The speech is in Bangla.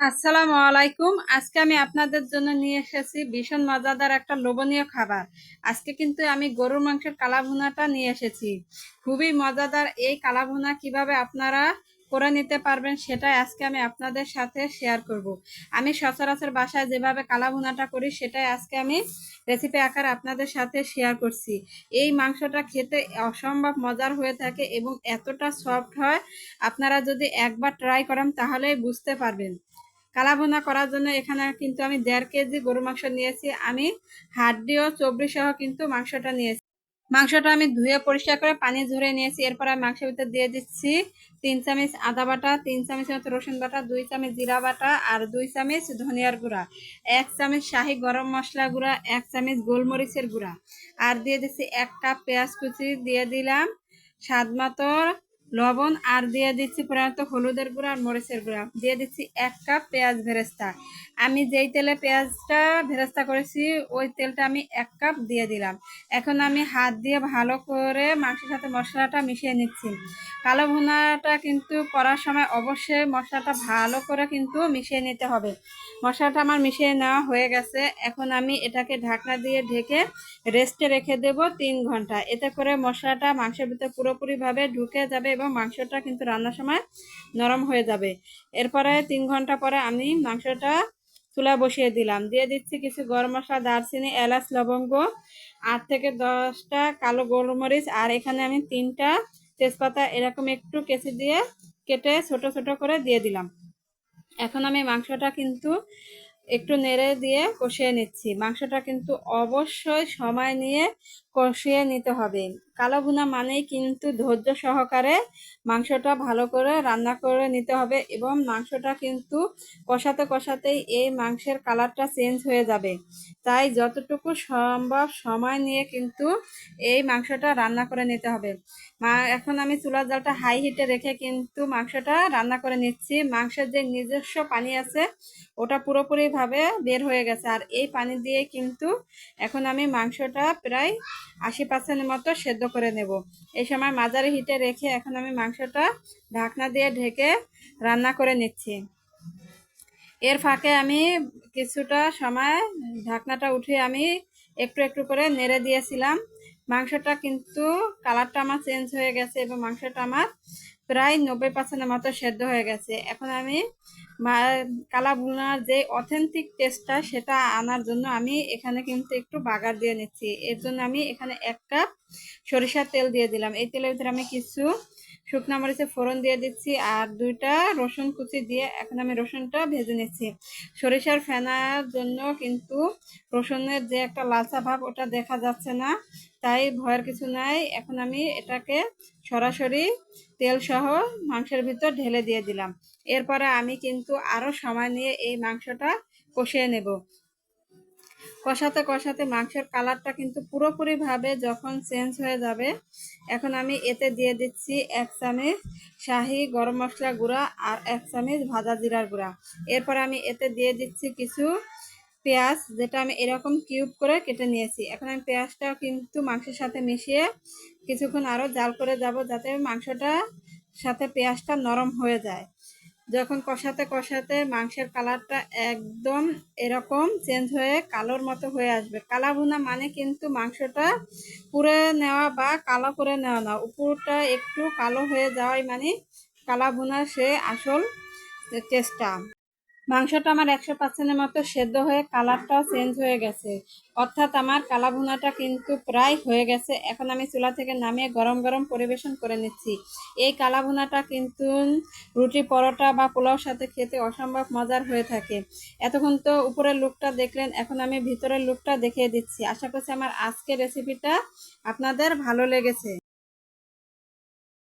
আসসালামু আলাইকুম। আজকে আমি আপনাদের জন্য নিয়ে এসেছি ভীষণ মজাদার একটা লোভনীয় খাবার। আজকে কিন্তু আমি গরুর মাংসের কালাভুনাটা নিয়ে এসেছি। খুবই মজাদার এই কালাভুনা কীভাবে আপনারা করে নিতে পারবেন সেটাই আজকে আমি আপনাদের সাথে শেয়ার করব। আমি সচরাচর বাসায় যেভাবে কালাভুনাটা করি সেটাই আজকে আমি রেসিপি আকারে আপনাদের সাথে শেয়ার করছি। এই মাংসটা খেতে অসম্ভব মজার হয়ে থাকে এবং এতটা সফট হয়, আপনারা যদি একবার ট্রাই করেন তাহলেই বুঝতে পারবেন। কালাভুনা করার জন্য এখানে কিন্তু আমি দেড় কেজি গরু মাংস নিয়েছি। আমি হাড্ডি ও চবড়ি সহ কিন্তু মাংসটা নিয়েছি। মাংসটা আমি ধুয়ে পরিষ্কার করে পানি ঝরে নিয়েছি। এরপর আমি মাংসের ভিতরে দিয়ে দিচ্ছি তিন চামচ আদা বাটা, তিন চামচ মতো রসুন বাটা, দুই চামচ জিরা বাটা আর দুই চামচ ধনিয়ার গুঁড়া, এক চামচ শাহি গরম মশলা গুঁড়া, এক চামচ গোলমরিচের গুঁড়া। আর দিয়ে দিচ্ছি এক কাপ পেঁয়াজ কুচি। দিয়ে দিলাম স্বাদ মতো লবণ আর দিয়ে দিচ্ছি প্রধানত হলুদের গুঁড়া আর মরিচের গুঁড়া। দিয়ে দিচ্ছি এক কাপ পেঁয়াজ ভেরেস্তা। আমি যেই তেলে পেঁয়াজটা ভেরেস্তা করেছি, ওই তেলটা আমি এক কাপ দিয়ে দিলাম। এখন আমি হাত দিয়ে ভালো করে মাংসের সাথে মশলাটা মিশিয়ে নিচ্ছি। কালো ভুনাটা কিন্তু করার সময় অবশ্যই মশলাটা ভালো করে কিন্তু মিশিয়ে নিতে হবে। মশলাটা আমার মিশিয়ে নেওয়া হয়ে গেছে। এখন আমি এটাকে ঢাকনা দিয়ে ঢেকে রেস্টে রেখে দেব তিন ঘণ্টা। এতে করে মশলাটা মাংসের ভিতরে পুরোপুরিভাবে ঢুকে যাবে এবং মাংসটা কিন্তু রান্নার সময় নরম হয়ে যাবে। এরপরে তিন ঘণ্টা পরে আমি মাংসটা চুলা বসিয়ে দিলাম। দিয়ে দিচ্ছি কিছু গরম মশলা, দারচিনি, এলাচ, লবঙ্গ, আট থেকে দশটা কালো গোলমরিচ, আর এখানে আমি তিনটা তেজপাতা এরকম একটু কেচি দিয়ে কেটে ছোট ছোট করে দিয়ে দিলাম। এখন আমি মাংসটা কিন্তু একটু নেড়ে দিয়ে কষিয়ে নিচ্ছি। মাংসটা কিন্তু অবশ্যই সময় নিয়ে কষিয়ে নিতে হবে। কালো ভুনা মানেই কিন্তু ধৈর্য সহকারে মাংসটা ভালো করে রান্না করে নিতে হবে এবং মাংসটা কিন্তু কষাতে কষাতেই এই মাংসের কালারটা চেঞ্জ হয়ে যাবে। তাই যতটুকু সম্ভব সময় নিয়ে কিন্তু এই মাংসটা রান্না করে নিতে হবে। মা, এখন আমি চুলার জালটা হাই হিটে রেখে কিন্তু মাংসটা রান্না করে নিচ্ছি। মাংসের যে নিজস্ব পানি আছে, ওটা পুরোপুরিভাবে বের হয়ে গেছে। আর এই পানি দিয়ে কিন্তু এখন আমি মাংসটা প্রায় আশি পার্সেন্টের মতো সেদ্ধ করে নেব। এই সময় মাঝারি হিটে রেখে এখন আমি মাংসটা ঢাকনা দিয়ে ঢেকে রান্না করে নিচ্ছি। এর ফাঁকে আমি কিছুটা সময় ঢাকনাটা উঠে আমি একটু একটু করে নেড়ে দিয়েছিলাম। মাংসটা কিন্তু কালারটা আমার চেঞ্জ হয়ে গেছে এবং মাংসটা আমার প্রায় নব্বই পার্সেন্টের মতো সেদ্ধ হয়ে গেছে। এখন আমি কালা বুলনার যে অথেন্টিক টেস্টটা সেটা আনার জন্য আমি এখানে কিন্তু একটু বাগার দিয়ে নিচ্ছি। এর জন্য আমি এখানে এক কাপ সরিষার তেল দিয়ে দিলাম। এই তেলের ভিতরে আমি কিছু শুকনো মরিচে ফোড়ন দিয়ে দিচ্ছি আর দুইটা রসুন কুচি দিয়ে এখন আমি রসুনটা ভেজে নিচ্ছি। সরিষার ফেনার জন্য কিন্তু রসুনের যে একটা লালচা ভাব ওটা দেখা যাচ্ছে না, তাই ভয়ের কিছু নাই। এখন আমি এটাকে সরাসরি তেল সহ মাংসের ভিতর ঢেলে দিয়ে দিলাম। এরপরে আমি কিন্তু আরও সময় নিয়ে এই মাংসটা কষিয়ে নেব। কষাতে কষাতে মাংসের কালারটা কিন্তু পুরোপুরিভাবে যখন চেঞ্জ হয়ে যাবে, এখন আমি এতে দিয়ে দিচ্ছি এক চামচ শাহি গরম মশলা গুঁড়া আর এক চামচ ভাজা জিরার গুঁড়া। এরপর আমি এতে দিয়ে দিচ্ছি কিছু পেঁয়াজ, যেটা আমি এরকম কিউব করে কেটে নিয়েছি। এখন আমি পেঁয়াজটাও কিন্তু মাংসের সাথে মিশিয়ে কিছুক্ষণ আরও জাল করে যাব যাতে মাংসটা সাথে পেঁয়াজটা নরম হয়ে যায়। যখন কষাতে কষাতে মাংসের কালারটা একদম এরকম চেঞ্জ হয়ে কালোর মতো হয়ে আসবে। কালা ভুনা মানে কিন্তু মাংসটা পুড়ে নেওয়া বা কালো করে নেওয়া না। উপরটা একটু কালো হয়ে যাওয়াই মানে কালা ভুনা সে আসল টেস্টটা মাংসটা আমার একশো পার্সেন্টের মতো সেদ্ধ হয়ে কালারটাও চেঞ্জ হয়ে গেছে। অর্থাৎ আমার কালা ভুনাটা কিন্তু প্রায় হয়ে গেছে। এখন আমি চুলা থেকে নামিয়ে গরম গরম পরিবেশন করে নিচ্ছি। এই কালা ভুনাটা কিন্তু রুটি পরোটা বা পোলাওর সাথে খেতে অসম্ভব মজার হয়ে থাকে। এতক্ষণ তো উপরের লুকটা দেখলেন, এখন আমি ভিতরের লুকটা দেখিয়ে দিচ্ছি। আশা করছি আমার আজকের রেসিপিটা আপনাদের ভালো লেগেছে।